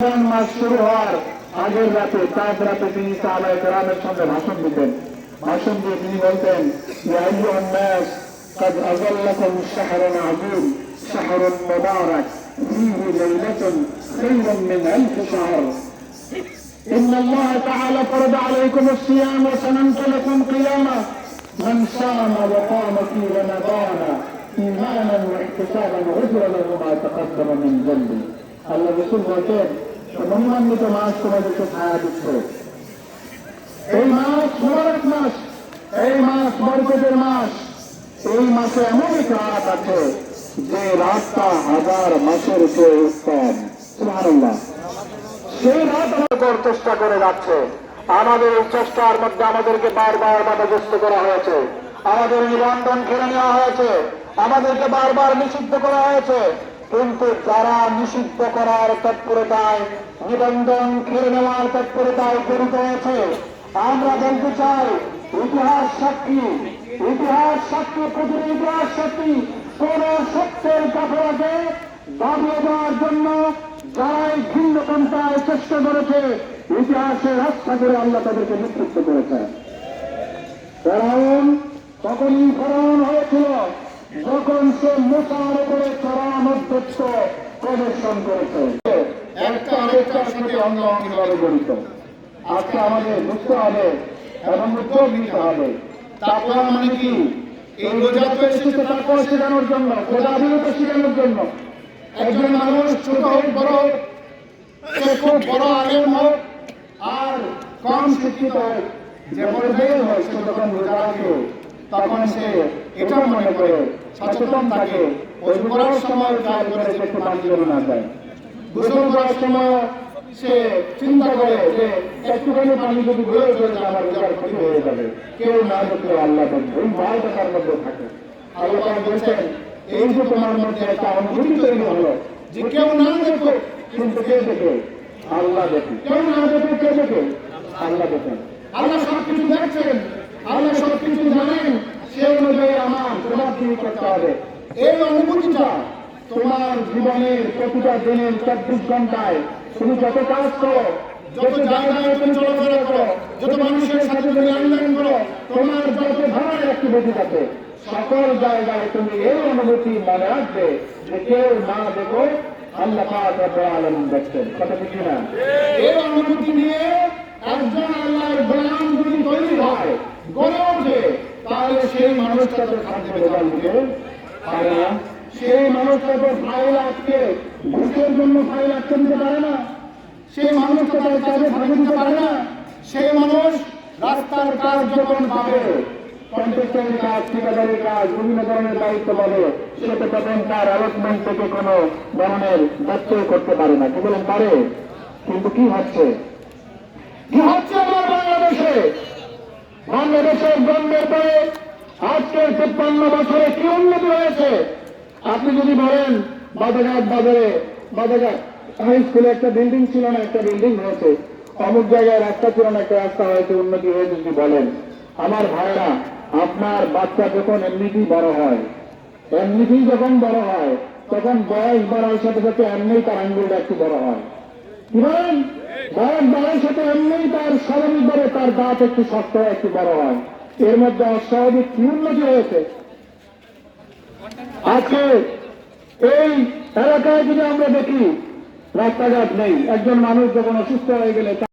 রমজান মাস শুরু হওয়ার আগের রাতে চাঁদ রাতে তিনি সাহাবায়ে কেরামের সঙ্গে ভাষণ দিতেন ভাষণ দিয়ে তিনি বলতেন ইয়া আইয়ুহান নাস قد أظلكم شهر عظيم شهر مبارك فيه ليلة خير من ألف شهر إن الله تعالى فرض عليكم الصيام وسننت لكم قيامه من صام وقام في رمضان إيمانا واحتسابا غفر له ما تقدم من ذنبه আল্লাহ রসুল বলছেন মহিমান্বিত মাস তোমাদেরকে ছায়া দিচ্ছে। এই মাস মোবারক মাস, এই মাস বরকতের মাস, এই মাসে এমন এক রাত আছে যে রাতটা হাজার মাসের চেয়ে উত্তম। সেই রাত আমাদের চেষ্টা করে যাচ্ছে আমাদের এই চেষ্টার মধ্যে আমাদেরকে বারবার বাধাগ্রস্ত করা হয়েছে। আমাদের এই লন্ডন নেওয়া হয়েছে। আমাদেরকে বারবার নিষিদ্ধ করা হয়েছে। কিন্তু যারা নিষিদ্ধ করার তৎপরতায়, নিবন্ধন ঘিরে নেওয়ার তৎপরতায় জড়িত হয়েছে আমরা বলতে চাই, ইতিহাস সাক্ষী ইতিহাস সাক্ষী পৃথিবীর ইতিহাস সাক্ষী কোন সত্যের কাপড়াকে দাবিয়ে দেওয়ার জন্য যারা এই ভিন্ন পন্থায় চেষ্টা করেছে ইতিহাসে রাস্তা করে আল্লাহ তাদেরকে নেতৃত্ব করেছে। ফেরাউন তখনই ফেরাউন হয়েছিল, যখন সে মোটার অধ্যক্ষ প্রদর্শন করেছে। একটা আরেকটার সাথে অন্য অঙ্গভাবে জড়িত। আজকে আমাদের বুঝতে হবে এবং উদ্যোগ নিতে হবে। তারপর মানে কি? এই রোজা তো এসেছে তারপর শেখানোর জন্য খোদাবিরত শেখানোর জন্য। একজন মানুষ ছোট হোক বড় হোক খুব বড় আলেম হোক আর কম শিক্ষিত হোক। যে পরিবেশ হয় সে যখন রোজা রাখে তখন সে এটা মনে করে সচেতন থাকে ওই করার সময় খেয়াল করে সে একটু পানি যেন না যায়। গোসল করার সময় সে চিন্তা করে যে একটুখানি পানি যদি ঘুরে চলে যায় আমার রোজার ক্ষতি হয়ে যাবে। কেউ না দেখলে আল্লাহ দেখবে এই ভয়টা তার মধ্যে থাকে। আল্লাহ বলছেন এই যে তোমার মধ্যে একটা অনুভূতি তৈরি হলো যে কেউ না দেখো কিন্তু কে দেখে? আল্লাহ দেখে। কেউ না দেখে কে দেখে আল্লাহ দেখেন আল্লাহ সব কিছু দেখছেন আল্লাহ সব কিছু জানেন সে অনুযায়ী আমার তোমার দিয়ে করতে হবে। এই অনুভূতিটা তোমার জীবনের প্রতিটা দিনের চব্বিশ ঘন্টায় তুমি যত কাজ করো যত জায়গায় তুমি চলাফেরা করো যত মানুষের সাথে তুমি লেনদেন করো তোমার যত ধরনের অ্যাক্টিভিটি আছে সকল জায়গায় তুমি এই অনুভূতি মনে রাখবে যে কেউ না দেখো আল্লাহ রব্বুল দেখছেন। কথা ঠিক না এই অনুভূতি নিয়ে একজন আল্লাহর গোলাম যদি তৈরি হয় গড়ে ওঠে তাহলে সেই মানুষটা বিভিন্ন ধরনের দায়িত্ব পাবে তার অ্যালটমেন্ট কোনো ধরনের বাচ্চাও করতে পারে না। কি বলেন? পারে। কিন্তু কি হচ্ছে? কি হচ্ছে আমার বাংলাদেশে? বাংলাদেশের জন্মের পরে আজকের তিপ্পান্ন বছরে কি উন্নতি হয়েছে? আপনি যদি বলেন, বাজারঘাট বাজারে, বাজারঘাট হাই স্কুলে একটা বিল্ডিং ছিল না, একটা বিল্ডিং হয়েছে অমুক জায়গায় রাস্তা ছিল না, একটা রাস্তা হয়েছে, উন্নতি হয়েছে যদি বলেন। আমার ভাইরা, আপনার বাচ্চা যখন এমনিতেই বড় হয়, এমনিতেই যখন বড় হয়, তখন বয়স বাড়ার সাথে সাথে এমনিই তার আঙ্গুলটা একটু বড় হয়। কি বলেন? বয়স বাড়ার সাথে এমনি তার স্বাভাবিকভাবে তার দাঁত একটু শক্ত একটু বড় হয়। এর মধ্যে অস্বাভাবিক কি উন্নতি হয়েছে আজকে এই এলাকায় যদি আমরা দেখি, রাস্তাঘাট নেই, একজন মানুষ যখন অসুস্থ হয়ে গেলে